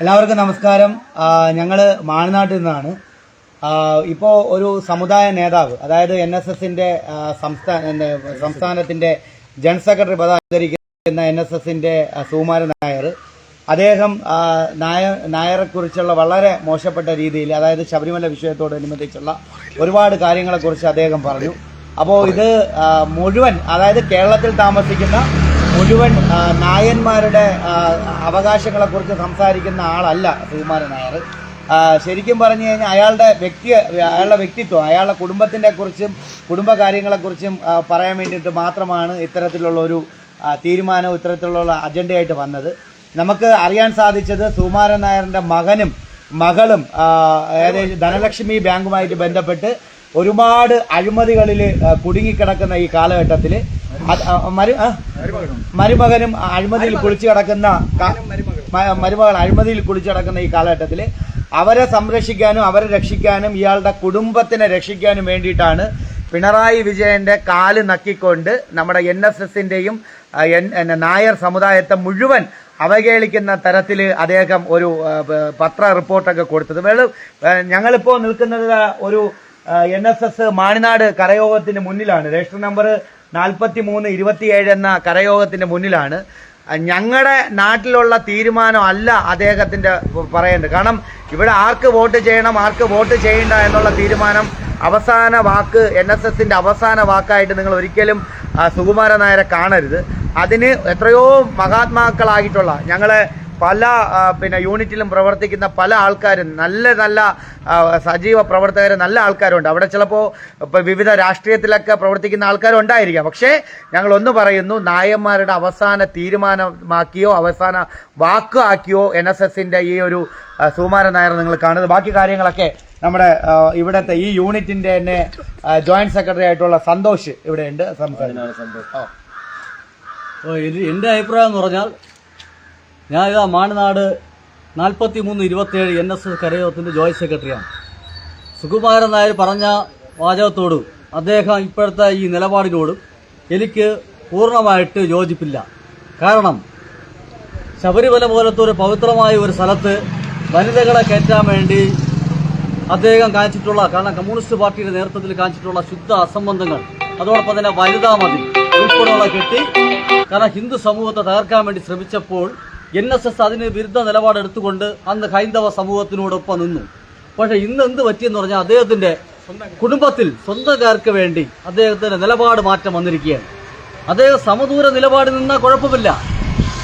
എല്ലാവർക്കും നമസ്കാരം. ഞങ്ങൾ മാനനാട്ടിൽ നിന്നാണ്. ഇപ്പോൾ ഒരു സമുദായ നേതാവ് അതായത് എൻ എസ് എസിന്റെ സംസ്ഥാന സംസ്ഥാനത്തിന്റെ ജനറൽ സെക്രട്ടറി പദം അലങ്കരിക്കുന്ന എൻ എസ് എസിന്റെ സുകുമാരൻ നായർ. അദ്ദേഹം ആ, നായ നായരെക്കുറിച്ചുള്ള വളരെ മോശപ്പെട്ട രീതിയിൽ അതായത് ശബരിമല വിഷയത്തോടനുബന്ധിച്ചുള്ള ഒരുപാട് കാര്യങ്ങളെക്കുറിച്ച് അദ്ദേഹം പറഞ്ഞു. അപ്പോൾ ഇത് മുഴുവൻ അതായത് കേരളത്തിൽ താമസിക്കുന്ന മുഴുവൻ നായന്മാരുടെ അവകാശങ്ങളെക്കുറിച്ച് സംസാരിക്കുന്ന ആളല്ല സുകുമാരൻ നായർ ശരിക്കും പറഞ്ഞു കഴിഞ്ഞാൽ അയാളുടെ വ്യക്തി അയാളുടെ വ്യക്തിത്വം അയാളുടെ കുടുംബത്തിന്റെ കുറിച്ചും കുടുംബകാര്യങ്ങളെക്കുറിച്ചും പറയാൻ വേണ്ടിയിട്ട് മാത്രമാണ് ഇത്തരത്തിലുള്ള ഒരു തീരുമാനവും ഇത്തരത്തിലുള്ള അജണ്ടയായിട്ട് വന്നത് നമുക്ക് അറിയാൻ സാധിച്ചത് സുകുമാരൻ നായരുടെ മകനും മകളും ഏകദേശം ധനലക്ഷ്മി ബാങ്കുമായിട്ട് ബന്ധപ്പെട്ട് ഒരുപാട് അഴിമതികളിൽ കുടുങ്ങിക്കിടക്കുന്ന ഈ കാലഘട്ടത്തിൽ? മരുമകനും അഴിമതിയിൽ കുളിച്ചു കിടക്കുന്ന മരുമകൾ അഴിമതിയിൽ കുളിച്ചു കിടക്കുന്ന ഈ കാലഘട്ടത്തിൽ അവരെ സംരക്ഷിക്കാനും അവരെ രക്ഷിക്കാനും ഇയാളുടെ കുടുംബത്തിനെ രക്ഷിക്കാനും വേണ്ടിയിട്ടാണ് പിണറായി വിജയന്റെ കാൽ നക്കിക്കൊണ്ട് നമ്മുടെ എൻ എസ് എസിന്റെയും നായർ സമുദായത്തെ മുഴുവൻ അവഹേളിക്കുന്ന തരത്തിൽ അദ്ദേഹം ഒരു പത്ര റിപ്പോർട്ടൊക്കെ കൊടുത്തത്. വേള ഞങ്ങളിപ്പോൾ നിൽക്കുന്നത് ഒരു എൻ എസ് എസ് മാണിനാട് കരയോഗത്തിന് മുന്നിലാണ്. രജിസ്റ്റർ നമ്പർ നാൽപ്പത്തി മൂന്ന് ഇരുപത്തിയേഴ് എന്ന കരയോഗത്തിന്റെ മുന്നിലാണ്. ഞങ്ങളുടെ നാട്ടിലുള്ള തീരുമാനം അല്ല അദ്ദേഹത്തിന്റെ പറയേണ്ടത്. കാരണം ഇവിടെ ആർക്ക് വോട്ട് ചെയ്യണം ആർക്ക് വോട്ട് ചെയ്യണ്ട എന്നുള്ള തീരുമാനം അവസാന വാക്ക് എൻ എസ് എസിന്റെ അവസാന വാക്കായിട്ട് നിങ്ങൾ ഒരിക്കലും സുകുമാര നായരെ കാണരുത്. അതിന് എത്രയോ മഹാത്മാക്കളായിട്ടുള്ള ഞങ്ങളെ പല പിന്നെ യൂണിറ്റിലും പ്രവർത്തിക്കുന്ന പല ആൾക്കാരും നല്ല നല്ല സജീവ പ്രവർത്തകർ നല്ല ആൾക്കാരുണ്ട്. അവിടെ ചിലപ്പോൾ ഇപ്പം വിവിധ രാഷ്ട്രീയത്തിലൊക്കെ പ്രവർത്തിക്കുന്ന ആൾക്കാരും ഉണ്ടായിരിക്കാം പക്ഷേ ഞങ്ങൾ ഒന്ന് പറയുന്നു നായന്മാരുടെ അവസാന തീരുമാനമാക്കിയോ അവസാന വാക്ക് ആക്കിയോ എൻ എസ് എസിന്റെ ഈ ഒരു സുകുമാരൻ നായർ നിങ്ങൾ കാണുന്നത്. ബാക്കി കാര്യങ്ങളൊക്കെ നമ്മുടെ ഇവിടുത്തെ ഈ യൂണിറ്റിന്റെ തന്നെ ജോയിന്റ് സെക്രട്ടറി ആയിട്ടുള്ള സന്തോഷ് ഇവിടെയുണ്ട്. ഉണ്ട് സന്തോഷ്. എന്റെ അഭിപ്രായം എന്ന് പറഞ്ഞാൽ ഞാൻ ഇതാ മാനനാട് നാൽപ്പത്തി മൂന്ന് ഇരുപത്തേഴ് എൻ എസ് എസ് കരയോഗത്തിന്റെ ജോയിന്റ് സെക്രട്ടറിയാണ്. സുകുമാരൻ നായർ പറഞ്ഞ വാചകത്തോടും അദ്ദേഹം ഇപ്പോഴത്തെ ഈ നിലപാടിനോടും എനിക്ക് പൂർണമായിട്ട് യോജിപ്പില്ല. കാരണം ശബരിമല പോലത്തെ ഒരു പവിത്രമായ ഒരു സ്ഥലത്ത് വനിതകളെ കയറ്റാൻ വേണ്ടി അദ്ദേഹം കാണിച്ചിട്ടുള്ള കാരണം കമ്മ്യൂണിസ്റ്റ് പാർട്ടിയുടെ നേതൃത്വത്തിൽ കാണിച്ചിട്ടുള്ള ശുദ്ധ അസംബന്ധങ്ങൾ അതോടൊപ്പം തന്നെ വനിതാ മതി ഉൾപ്പെടെയുള്ള കെട്ടി കാരണം ഹിന്ദു സമൂഹത്തെ തകർക്കാൻ വേണ്ടി ശ്രമിച്ചപ്പോൾ എൻ എസ് എസ് അതിന് വിരുദ്ധ നിലപാടെടുത്തുകൊണ്ട് അന്ന് ഹൈന്ദവ സമൂഹത്തിനോടൊപ്പം നിന്നു. പക്ഷേ ഇന്ന് എന്ത് പറ്റിയെന്ന് പറഞ്ഞാൽ അദ്ദേഹത്തിന്റെ കുടുംബത്തിൽ സ്വന്തക്കാർക്ക് വേണ്ടി അദ്ദേഹത്തിന്റെ നിലപാട് മാറ്റം വന്നിരിക്കുകയാണ്. അദ്ദേഹം സമദൂര നിലപാടിൽ നിന്നാൽ കുഴപ്പമില്ല.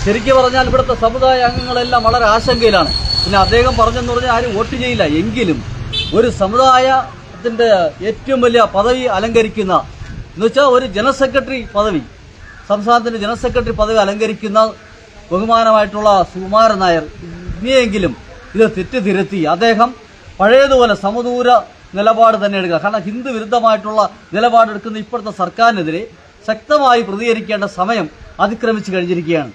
ശരിക്കും പറഞ്ഞാൽ ഇവിടുത്തെ സമുദായ അംഗങ്ങളെല്ലാം വളരെ ആശങ്കയിലാണ്. പിന്നെ അദ്ദേഹം പറഞ്ഞെന്ന് പറഞ്ഞാൽ ആരും വോട്ട് ചെയ്യില്ല. എങ്കിലും ഒരു സമുദായത്തിന്റെ ഏറ്റവും വലിയ പദവി അലങ്കരിക്കുന്ന എന്ന് വെച്ചാൽ ഒരു ജനറൽ സെക്രട്ടറി പദവി സംസ്ഥാനത്തിന്റെ ജനറൽ സെക്രട്ടറി പദവി അലങ്കരിക്കുന്ന ബഹുമാനമായിട്ടുള്ള സുകുമാരൻ നായർ ഇനിയെങ്കിലും ഇത് തെറ്റിതിരുത്തി അദ്ദേഹം പഴയതുപോലെ സമദൂര നിലപാട് തന്നെ എടുക്കുക. കാരണം ഹിന്ദു വിരുദ്ധമായിട്ടുള്ള നിലപാടെടുക്കുന്ന ഇപ്പോഴത്തെ സർക്കാരിനെതിരെ ശക്തമായി പ്രതികരിക്കേണ്ട സമയം അതിക്രമിച്ചു കഴിഞ്ഞിരിക്കുകയാണ്.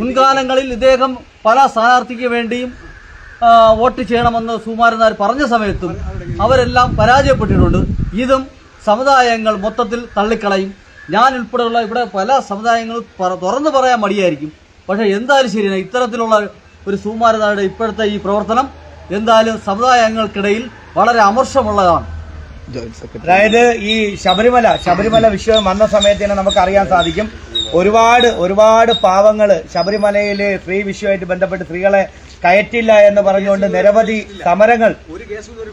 മുൻകാലങ്ങളിൽ ഇദ്ദേഹം പല സ്ഥാനാർത്ഥിക്ക് വേണ്ടിയും വോട്ട് ചെയ്യണമെന്ന് സുകുമാരൻ നായർ പറഞ്ഞ സമയത്തും അവരെല്ലാം പരാജയപ്പെട്ടിട്ടുണ്ട്. ഇതും സമുദായങ്ങൾ മൊത്തത്തിൽ തള്ളിക്കളയും. ഞാൻ ഉൾപ്പെടെയുള്ള ഇവിടെ പല സമുദായങ്ങളും തുറന്നു പറയാൻ മടിയായിരിക്കും. പക്ഷേ എന്തായാലും ശരിയാണ് ഇത്തരത്തിലുള്ള ഒരു സുകുമാരൻ നായരുടെ ഇപ്പോഴത്തെ ഈ പ്രവർത്തനം എന്തായാലും സമുദായങ്ങൾക്കിടയിൽ വളരെ അമർഷമുള്ളതാണ്. അതായത് ഈ ശബരിമല ശബരിമല വിഷയം വന്ന സമയത്ത് തന്നെ നമുക്ക് അറിയാൻ സാധിക്കും. ഒരുപാട് ഒരുപാട് പാവങ്ങൾ ശബരിമലയിൽ സ്ത്രീ വിഷയമായിട്ട് ബന്ധപ്പെട്ട് സ്ത്രീകളെ കയറ്റില്ല എന്ന് പറഞ്ഞുകൊണ്ട് നിരവധി സമരങ്ങൾ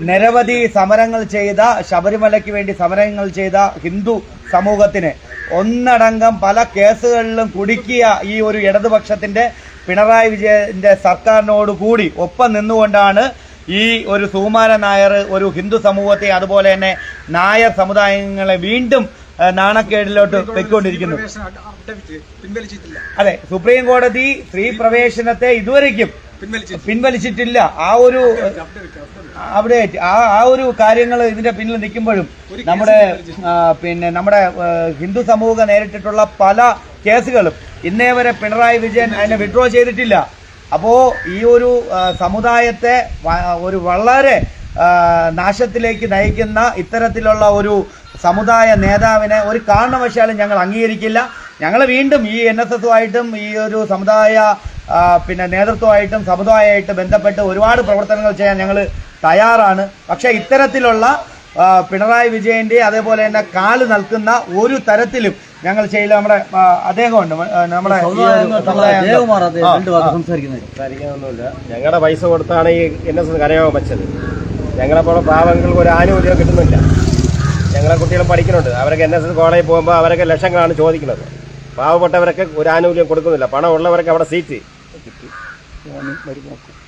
നിരവധി സമരങ്ങൾ ചെയ്ത ശബരിമലയ്ക്ക് വേണ്ടി സമരങ്ങൾ ചെയ്ത ഹിന്ദു സമൂഹത്തിന്. ഒന്നടങ്കം പല കേസുകളിലും കുടുക്കിയ ഈ ഒരു ഇടതുപക്ഷത്തിന്റെ പിണറായി വിജയന്റെ സർക്കാരിനോട് കൂടി ഒപ്പം നിന്നുകൊണ്ടാണ് ഈ ഒരു സുകുമാരൻ നായർ ഒരു ഹിന്ദു സമൂഹത്തെ അതുപോലെ തന്നെ നായർ സമുദായങ്ങളെ വീണ്ടും നാണക്കേടിലോട്ട് വെക്കൊണ്ടിരിക്കുന്നു അതെ സുപ്രീം കോടതി സ്ത്രീ പ്രവേശനത്തെ ഇതുവരയ്ക്കും പിൻവലിച്ചിട്ടില്ല. ആ ഒരു അവിടെ ആ ആ ഒരു കാര്യങ്ങൾ ഇതിന്റെ പിന്നിൽ നിൽക്കുമ്പോഴും നമ്മുടെ പിന്നെ നമ്മുടെ ഹിന്ദു സമൂഹം നേരിട്ടിട്ടുള്ള പല കേസുകളും ഇന്നേ വരെ പിണറായി വിജയൻ അതിനെ വിഡ്രോ ചെയ്തിട്ടില്ല. അപ്പോ ഈ ഒരു സമുദായത്തെ ഒരു വളരെ നാശത്തിലേക്ക് നയിക്കുന്ന ഇത്തരത്തിലുള്ള ഒരു സമുദായ നേതാവിനെ ഒരു കാരണവശാലും ഞങ്ങൾ അംഗീകരിക്കില്ല. ഞങ്ങൾ വീണ്ടും ഈ എൻ എസ് എസുമായിട്ടും ഈ ഒരു സമുദായ പിന്നെ നേതൃത്വമായിട്ടും സമുദായമായിട്ട് ബന്ധപ്പെട്ട് ഒരുപാട് പ്രവർത്തനങ്ങൾ ചെയ്യാൻ ഞങ്ങൾ തയ്യാറാണ്. പക്ഷേ ഇത്തരത്തിലുള്ള പിണറായി വിജയന്റെ അതേപോലെ തന്നെ കാൽ നൽകുന്ന ഒരു തരത്തിലും ഞങ്ങൾ ചെയ്യില്ല. നമ്മുടെ അദ്ദേഹമുണ്ട്. നമ്മുടെ. സംസാരിക്കാനൊന്നുമില്ല. ഞങ്ങളുടെ പൈസ കൊടുത്താണ് ഈ എൻ എസ് എസ് കരയോഗം വെച്ചത് ഞങ്ങളെപ്പോലെ പാവങ്ങൾക്ക് ഒരു ആനുകൂല്യം കിട്ടുന്നില്ല. ഞങ്ങളെ കുട്ടികൾ പഠിക്കുന്നുണ്ട്. അവരൊക്കെ എൻ എസ് എസ് കോളേജിൽ പോകുമ്പോൾ അവരൊക്കെ ലക്ഷങ്ങളാണ് ചോദിക്കുന്നത്. പാവപ്പെട്ടവരൊക്കെ ഒരു ആനുകൂല്യം കൊടുക്കുന്നില്ല. പണം ഉള്ളവരൊക്കെ അവിടെ സീറ്റ്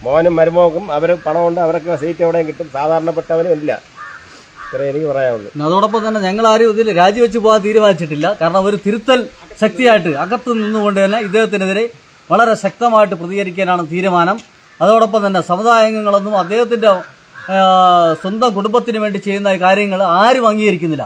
മോനും മരുമോക്കും. അവർ പണമുണ്ട് അവരൊക്കെ സീറ്റ് എവിടെയും കിട്ടും. സാധാരണപ്പെട്ടവനും ഇല്ല. ഇത്രേ എനിക്ക് പറയാനുള്ളൂ. പിന്നെ അതോടൊപ്പം തന്നെ ഞങ്ങൾ ആരും ഇതിൽ രാജിവെച്ച് പോകാൻ തീരുമാനിച്ചിട്ടില്ല. കാരണം ഒരു തിരുത്തൽ ശക്തിയായിട്ട് അകത്ത് നിന്നുകൊണ്ട് തന്നെ ഇദ്ദേഹത്തിനെതിരെ വളരെ ശക്തമായിട്ട് പ്രതികരിക്കാനാണ് തീരുമാനം. അതോടൊപ്പം തന്നെ സമുദായാംഗങ്ങളൊന്നും അദ്ദേഹത്തിന്റെ ആ, സ്വന്തം കുടുംബത്തിന് വേണ്ടി ചെയ്യുന്ന കാര്യങ്ങൾ ആരും അംഗീകരിക്കുന്നില്ല.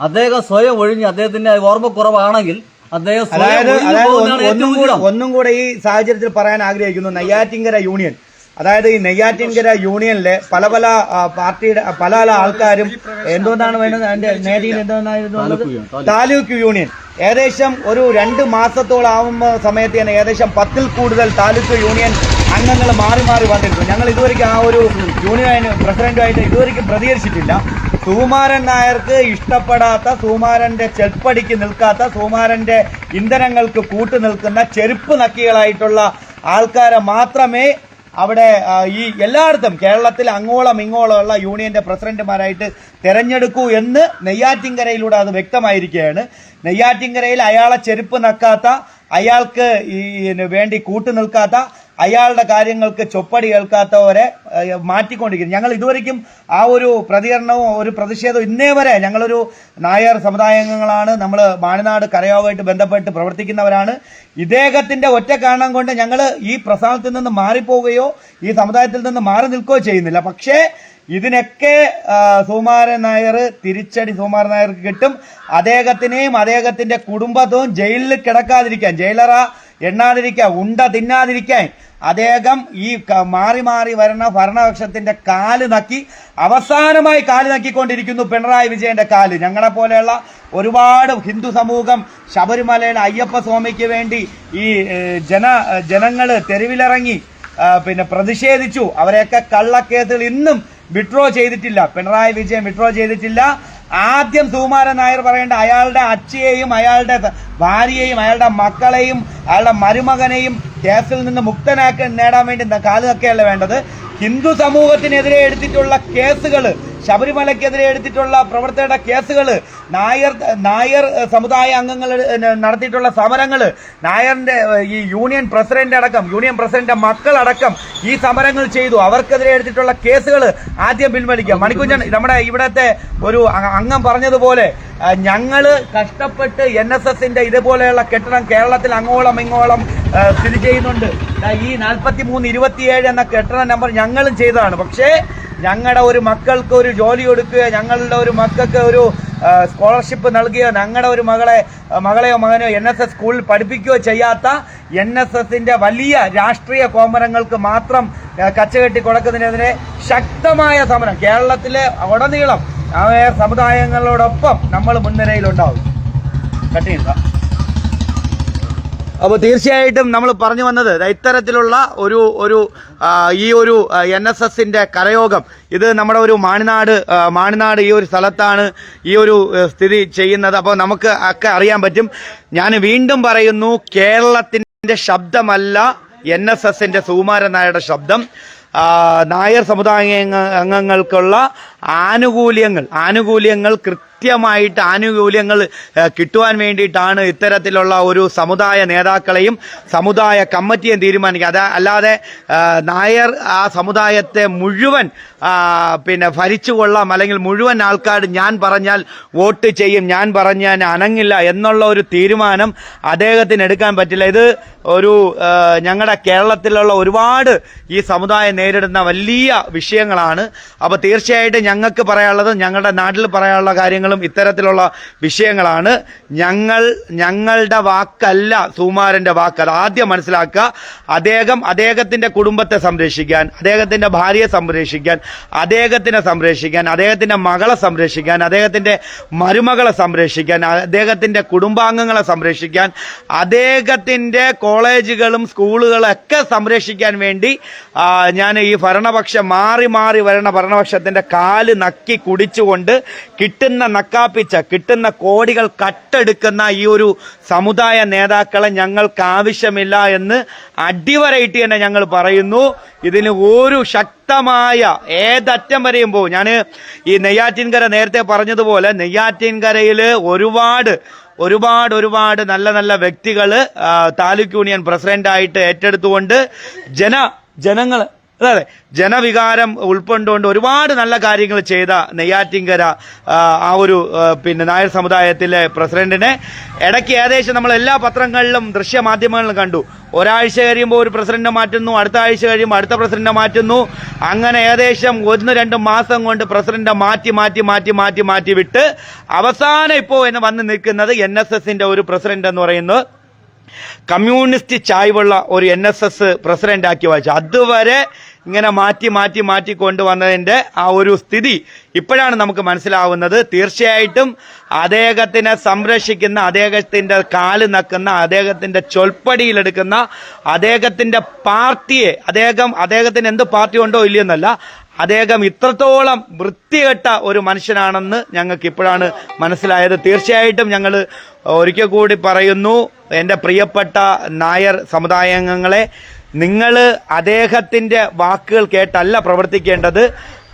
അദ്ദേഹം സ്വയം ഒഴിഞ്ഞ് അദ്ദേഹത്തിന്റെ ഓർമ്മക്കുറവാണെങ്കിൽ അദ്ദേഹം അതായത് അതായത് ഒന്നും കൂടെ ഒന്നും കൂടെ ഈ സാഹചര്യത്തിൽ പറയാൻ ആഗ്രഹിക്കുന്നു നെയ്യാറ്റിങ്കര യൂണിയൻ. അതായത് ഈ നെയ്യാറ്റിൻകര യൂണിയനിലെ പല പല പാർട്ടിയുടെ പല പല ആൾക്കാരും എന്തുകൊണ്ടാണ് വേണ്ടത്? അതിന്റെ എന്തുകൊണ്ടായിരുന്നു താലൂക്ക് യൂണിയൻ ഏകദേശം ഒരു രണ്ട് മാസത്തോളം ആവുന്ന സമയത്ത് തന്നെ ഏകദേശം പത്തിൽ കൂടുതൽ താലൂക്ക് യൂണിയൻ അംഗങ്ങൾ മാറി മാറി വന്നിരുന്നു. ഞങ്ങൾ ഇതുവരെ ആ ഒരു യൂണിയൻ പ്രസിഡന്റുമായിട്ട് ഇതുവരെ പ്രതികരിച്ചിട്ടില്ല. സുകുമാരൻ നായർക്ക് ഇഷ്ടപ്പെടാത്ത സുകുമാരന്റെ ചെൽപ്പടിക്ക് നിൽക്കാത്ത സുകുമാരന്റെ ഇന്ധനങ്ങൾക്ക് കൂട്ടു നിൽക്കുന്ന ചെരുപ്പ് നക്കികളായിട്ടുള്ള ആൾക്കാരെ മാത്രമേ അവിടെ ഈ എല്ലായിടത്തും കേരളത്തിൽ അങ്ങോളം ഇങ്ങോളം ഉള്ള യൂണിയന്റെ പ്രസിഡന്റുമാരായിട്ട് തെരഞ്ഞെടുക്കൂ എന്ന് നെയ്യാറ്റിൻകരയിലൂടെ അത് വ്യക്തമായിരിക്കുകയാണ്. നെയ്യാറ്റിൻകരയിൽ അയാളെ ചെരുപ്പ് നക്കാത്ത അയാൾക്ക് ഈ വേണ്ടി കൂട്ടു നിൽക്കാത്ത അയാളുടെ കാര്യങ്ങൾക്ക് ചൊപ്പടി കേൾക്കാത്തവരെ മാറ്റിക്കൊണ്ടിരിക്കുന്നു. ഞങ്ങൾ ഇതുവരെയ്ക്കും ആ ഒരു പ്രതികരണവും ഒരു പ്രതിഷേധവും ഇന്നേ വരെ ഞങ്ങളൊരു നായർ സമുദായാംഗങ്ങളാണ് നമ്മൾ മാനനാട് കരയോവുമായിട്ട് ബന്ധപ്പെട്ട് പ്രവർത്തിക്കുന്നവരാണ്. ഇദ്ദേഹത്തിന്റെ ഒറ്റ കാരണം കൊണ്ട് ഞങ്ങൾ ഈ പ്രസ്ഥാനത്തിൽ നിന്ന് മാറിപ്പോവുകയോ ഈ സമുദായത്തിൽ നിന്ന് മാറി നിൽക്കുകയോ ചെയ്യുന്നില്ല. പക്ഷേ ഇതിനൊക്കെ സുമാരൻ നായർ തിരിച്ചടി സുകുമാരൻ നായർക്ക് കിട്ടും. അദ്ദേഹത്തിനെയും അദ്ദേഹത്തിന്റെ കുടുംബവും ജയിലിൽ കിടക്കാതിരിക്കാൻ ജയിലറ എണ്ണാതിരിക്കാൻ ഉണ്ട തിന്നാതിരിക്കാൻ. അദ്ദേഹം ഈ മാറി മാറി വരുന്ന ഭരണപക്ഷത്തിന്റെ കാൽ നക്കി അവസാനമായി കാൽ നക്കിക്കൊണ്ടിരിക്കുന്നു പിണറായി വിജയന്റെ കാൽ. ഞങ്ങളെ പോലെയുള്ള ഒരുപാട് ഹിന്ദു സമൂഹം ശബരിമലയിലെ അയ്യപ്പ സ്വാമിക്ക് വേണ്ടി ഈ ജന ജനങ്ങൾ തെരുവിലിറങ്ങി പിന്നെ പ്രതിഷേധിച്ചു. അവരെയൊക്കെ കള്ളക്കേസുകൾ ഇന്നും വിഡ്രോ ചെയ്തിട്ടില്ല. പിണറായി വിജയൻ വിഡ്രോ ചെയ്തിട്ടില്ല. ആദ്യം സുകുമാരൻ നായർ പറയേണ്ട അയാളുടെ അച്ഛയെയും അയാളുടെ ഭാര്യയെയും അയാളുടെ മക്കളെയും അയാളുടെ മരുമകനെയും കേസിൽ നിന്ന് മുക്തനാക്കി നേടാൻ വേണ്ടി കാലുനൊക്കെയല്ല വേണ്ടത്? ഹിന്ദു സമൂഹത്തിനെതിരെ എടുത്തിട്ടുള്ള കേസുകൾ ശബരിമലയ്ക്കെതിരെ എടുത്തിട്ടുള്ള പ്രവർത്തകരുടെ കേസുകൾ നായർ നായർ സമുദായ അംഗങ്ങൾ നടത്തിയിട്ടുള്ള സമരങ്ങൾ നായറിന്റെ ഈ യൂണിയൻ പ്രസിഡന്റ് അടക്കം യൂണിയൻ പ്രസിഡന്റ് മക്കളടക്കം ഈ സമരങ്ങൾ ചെയ്തു. അവർക്കെതിരെ എടുത്തിട്ടുള്ള കേസുകൾ ആദ്യം പിൻവലിക്കുക. മണിക്കുഞ്ഞൻ നമ്മുടെ ഇവിടത്തെ ഒരു അംഗം പറഞ്ഞതുപോലെ ആ, ഞങ്ങൾ കഷ്ടപ്പെട്ട് എൻ എസ് എസിന്റെ ഇതുപോലെയുള്ള കെട്ടിടം കേരളത്തിൽ അങ്ങോളം ഇങ്ങോളം സ്ഥിതി ചെയ്യുന്നുണ്ട്. ഈ നാൽപ്പത്തി മൂന്ന് ഇരുപത്തിയേഴ് എന്ന കെട്ടിട നമ്പർ ഞങ്ങളും ചെയ്തതാണ്. പക്ഷേ ഞങ്ങളുടെ ഒരു മക്കൾക്ക് ഒരു ജോലി കൊടുക്കുക ഞങ്ങളുടെ ഒരു മക്കൾക്ക് ഒരു സ്കോളർഷിപ്പ് നൽകുകയോ ഞങ്ങളുടെ ഒരു മകളെ മകളെയോ മകനെയോ എൻ എസ് എസ് സ്കൂളിൽ പഠിപ്പിക്കുകയോ ചെയ്യാത്ത എൻ എസ് എസിന്റെ വലിയ രാഷ്ട്രീയ കോമരങ്ങൾക്ക് മാത്രം കച്ചകെട്ടി കൊടുക്കുന്നതിനെതിരെ ശക്തമായ സമരം. കേരളത്തിലെ ഉടനീളം ആ സമുദായങ്ങളോടൊപ്പം നമ്മൾ മുൻനിരയിലുണ്ടാവും. കട്ടിയുണ്ട? അപ്പോൾ തീർച്ചയായിട്ടും നമ്മൾ പറഞ്ഞു വന്നത് ഇത്തരത്തിലുള്ള ഒരു ഒരു ഈ ഒരു എൻ എസ് എസിന്റെ കരയോഗം. ഇത് നമ്മുടെ ഒരു മാണിനാട് മാണിനാട് ഈ ഒരു സ്ഥലത്താണ് ഈ ഒരു സ്ഥിതി ചെയ്യുന്നത്. അപ്പോൾ നമുക്ക് ഒക്കെ അറിയാൻ പറ്റും. ഞാൻ വീണ്ടും പറയുന്നു കേരളത്തിന്റെ ശബ്ദമല്ല എൻ എസ് എസിന്റെ സുകുമാരൻ നായരുടെ ശബ്ദം. നായർ സമുദായ അംഗങ്ങൾക്കുള്ള ആനുകൂല്യങ്ങൾ. ആനുകൂല്യങ്ങൾ കൃത്യമായിട്ട് ആനുകൂല്യങ്ങൾ കിട്ടുവാൻ വേണ്ടിയിട്ടാണ് ഇത്തരത്തിലുള്ള ഒരു സമുദായ നേതാക്കളെയും സമുദായ കമ്മിറ്റിയും തീരുമാനിക്കുക. അത് അല്ലാതെ നായർ ആ സമുദായത്തെ മുഴുവൻ പിന്നെ ഭരിച്ചു കൊള്ളാം അല്ലെങ്കിൽ മുഴുവൻ ആൾക്കാർ ഞാൻ പറഞ്ഞാൽ വോട്ട് ചെയ്യും ഞാൻ പറഞ്ഞാൽ അനങ്ങില്ല എന്നുള്ള ഒരു തീരുമാനം അദ്ദേഹത്തിന് എടുക്കാൻ പറ്റില്ല. ഇത് ഒരു ഞങ്ങളുടെ കേരളത്തിലുള്ള ഒരുപാട് ഈ സമുദായം നേരിടുന്ന വലിയ വിഷയങ്ങളാണ്. അപ്പോൾ തീർച്ചയായിട്ടും ഞങ്ങൾക്ക് പറയാനുള്ളത് ഞങ്ങളുടെ നാട്ടിൽ പറയാനുള്ള കാര്യങ്ങളും ഇത്തരത്തിലുള്ള വിഷയങ്ങളാണ്. ഞങ്ങൾ ഞങ്ങളുടെ വാക്കല്ല സുമാരന്റെ വാക്ക് അത് ആദ്യം മനസ്സിലാക്കുക അദ്ദേഹം അദ്ദേഹത്തിന്റെ കുടുംബത്തെ സംരക്ഷിക്കാൻ അദ്ദേഹത്തിന്റെ ഭാര്യയെ സംരക്ഷിക്കാൻ അദ്ദേഹത്തിനെ സംരക്ഷിക്കാൻ അദ്ദേഹത്തിന്റെ മകളെ സംരക്ഷിക്കാൻ അദ്ദേഹത്തിന്റെ മരുമകളെ സംരക്ഷിക്കാൻ അദ്ദേഹത്തിന്റെ കുടുംബാംഗങ്ങളെ സംരക്ഷിക്കാൻ അദ്ദേഹത്തിന്റെ കോളേജുകളും സ്കൂളുകളും ഒക്കെ സംരക്ഷിക്കാൻ വേണ്ടി ഞാൻ ഈ ഭരണപക്ഷം മാറി മാറി വരണ ഭരണപക്ഷത്തിന്റെ കാൽ നക്കി കുടിച്ചുകൊണ്ട് കിട്ടുന്ന നക്കാപ്പിച്ച കിട്ടുന്ന കോടികൾ കട്ടെടുക്കുന്ന ഈ ഒരു സമുദായ നേതാക്കളെ ഞങ്ങൾക്ക് ആവശ്യമില്ല എന്ന് അടിവരയിട്ട് തന്നെ ഞങ്ങൾ പറയുന്നു. ഇതിന് ഒരു ശക്തമായ ഏതറ്റം വരെയും പോകും. ഞാൻ ഈ നെയ്യാറ്റിൻകര നേരത്തെ പറഞ്ഞതുപോലെ നെയ്യാറ്റിൻകരയിൽ ഒരുപാട് ഒരുപാട് ഒരുപാട് നല്ല നല്ല വ്യക്തികൾ താലൂക്ക് യൂണിയൻ പ്രസിഡന്റായിട്ട് ഏറ്റെടുത്തുകൊണ്ട് ജന ജനങ്ങൾ അതെ ജനവികാരം ഉൾക്കൊണ്ടുകൊണ്ട് ഒരുപാട് നല്ല കാര്യങ്ങൾ ചെയ്ത നെയ്യാറ്റിങ്കര ആ, ഒരു പിന്നെ നായർ സമുദായത്തിലെ പ്രസിഡന്റിനെ ഇടയ്ക്ക് ഏകദേശം നമ്മൾ എല്ലാ പത്രങ്ങളിലും ദൃശ്യമാധ്യമങ്ങളിലും കണ്ടു. ഒരാഴ്ച കഴിയുമ്പോൾ ഒരു പ്രസിഡന്റിനെ മാറ്റുന്നു അടുത്ത ആഴ്ച കഴിയുമ്പോൾ അടുത്ത പ്രസിഡന്റിനെ മാറ്റുന്നു. അങ്ങനെ ഏകദേശം ഒന്ന് രണ്ട് മാസം കൊണ്ട് പ്രസിഡന്റിനെ മാറ്റി മാറ്റി മാറ്റി മാറ്റി മാറ്റി വിട്ട് അവസാനം ഇപ്പോൾ വന്ന് നിൽക്കുന്നത് എൻ ഒരു പ്രസിഡന്റ് എന്ന് പറയുന്നത് കമ്മ്യൂണിസ്റ്റ് ചായ്വുള്ള ഒരു എൻ എസ് എസ് പ്രസിഡന്റ് ആക്കി വായിച്ചു. അതുവരെ ഇങ്ങനെ മാറ്റി മാറ്റി മാറ്റി കൊണ്ടുവന്നതിന്റെ ആ ഒരു സ്ഥിതി ഇപ്പോഴാണ് നമുക്ക് മനസ്സിലാവുന്നത്. തീർച്ചയായിട്ടും അദ്ദേഹത്തിനെ സംരക്ഷിക്കുന്ന അദ്ദേഹത്തിന്റെ കാൽ നക്കുന്ന അദ്ദേഹത്തിന്റെ ചൊൽപ്പടിയിലെടുക്കുന്ന അദ്ദേഹത്തിന്റെ പാർട്ടിയെ അദ്ദേഹം അദ്ദേഹത്തിന് എന്ത് പാർട്ടി ഉണ്ടോ ഇല്ലയെന്നല്ല അദ്ദേഹം ഇത്രത്തോളം വൃത്തികെട്ട ഒരു മനുഷ്യനാണെന്ന് ഞങ്ങൾക്ക് ഇപ്പോഴാണ് മനസ്സിലായത്. തീർച്ചയായിട്ടും ഞങ്ങൾ ഒരിക്കൽ കൂടി പറയുന്നു എന്റെ പ്രിയപ്പെട്ട നായർ സമുദായാംഗങ്ങളെ നിങ്ങൾ അദ്ദേഹത്തിന്റെ വാക്കുകൾ കേട്ടല്ല പ്രവർത്തിക്കേണ്ടത്.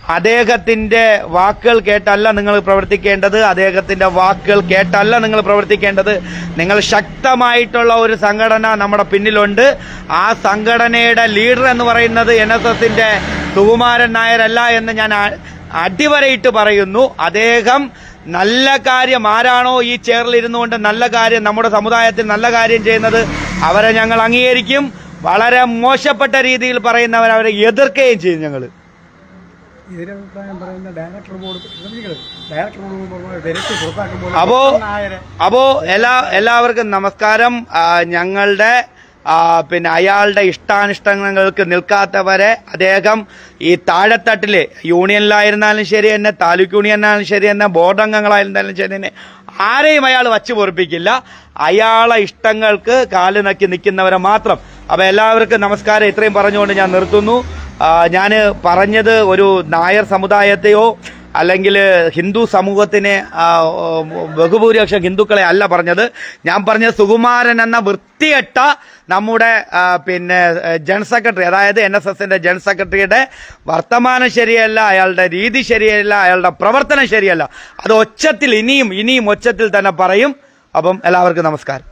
അദ്ദേഹത്തിന്റെ വാക്കുകൾ കേട്ടല്ല നിങ്ങൾ പ്രവർത്തിക്കേണ്ടത് അദ്ദേഹത്തിന്റെ വാക്കുകൾ കേട്ടല്ല നിങ്ങൾ പ്രവർത്തിക്കേണ്ടത്. നിങ്ങൾ ശക്തമായിട്ടുള്ള ഒരു സംഘടന നമ്മുടെ പിന്നിലുണ്ട്. ആ സംഘടനയുടെ ലീഡർ എന്ന് പറയുന്നത് എൻ എസ് എസിന്റെ സുകുമാരൻ നായരല്ല എന്ന് ഞാൻ അടിവരയിട്ട് പറയുന്നു. അദ്ദേഹം നല്ല കാര്യം ആരാണോ ഈ ചെയറിൽ ഇരുന്നുകൊണ്ട് നല്ല കാര്യം നമ്മുടെ സമുദായത്തിൽ നല്ല കാര്യം ചെയ്യുന്നത് അവരെ ഞങ്ങൾ അംഗീകരിക്കും. വളരെ മോശപ്പെട്ട രീതിയിൽ പറയുന്നവരെ അവരെ എതിർക്കുകയും ചെയ്യും ഞങ്ങൾ ഇതിന്റെ അഭിപ്രായം പറയുന്ന ഡയറക്ടർ ബോർഡ്. ഡയറക്ടർ ബോർഡ് പുറത്താക്കുമ്പോൾ അപ്പോ അപ്പോ എല്ലാ എല്ലാവർക്കും നമസ്കാരം. ഞങ്ങളുടെ പിന്നെ അയാളുടെ ഇഷ്ടാനിഷ്ടങ്ങൾക്ക് നിൽക്കാത്തവരെ അദ്ദേഹം ഈ താഴെത്തട്ടിൽ യൂണിയനിലായിരുന്നാലും ശരി തന്നെ താലൂക്ക് യൂണിയനായാലും ശരി തന്നെ ബോർഡ് അംഗങ്ങളായിരുന്നാലും ശരി തന്നെ ആരെയും അയാൾ വച്ചു പൊറിപ്പിക്കില്ല. അയാളെ ഇഷ്ടങ്ങൾക്ക് കാൽ നക്കി നിൽക്കുന്നവരെ മാത്രം. അപ്പൊ എല്ലാവർക്കും നമസ്കാരം. ഇത്രയും പറഞ്ഞുകൊണ്ട് ഞാൻ നിർത്തുന്നു. ഞാൻ പറഞ്ഞത് ഒരു നായർ സമുദായത്തെയോ അല്ലെങ്കിൽ ഹിന്ദു സമൂഹത്തിനെ ബഹുഭൂരിപക്ഷം ഹിന്ദുക്കളെ അല്ല പറഞ്ഞത്. ഞാൻ പറഞ്ഞത് സുകുമാരൻ എന്ന വൃത്തികെട്ട നമ്മുടെ പിന്നെ ജനറൽ സെക്രട്ടറി അതായത് എൻ എസ് എസിന്റെ ജനറൽ സെക്രട്ടറിയുടെ വർത്തമാനം ശരിയല്ല അയാളുടെ രീതി ശരിയല്ല അയാളുടെ പ്രവർത്തനം ശരിയല്ല. അത് ഒച്ചത്തിൽ ഇനിയും ഇനിയും ഒച്ചത്തിൽ തന്നെ പറയും. അപ്പം എല്ലാവർക്കും നമസ്കാരം.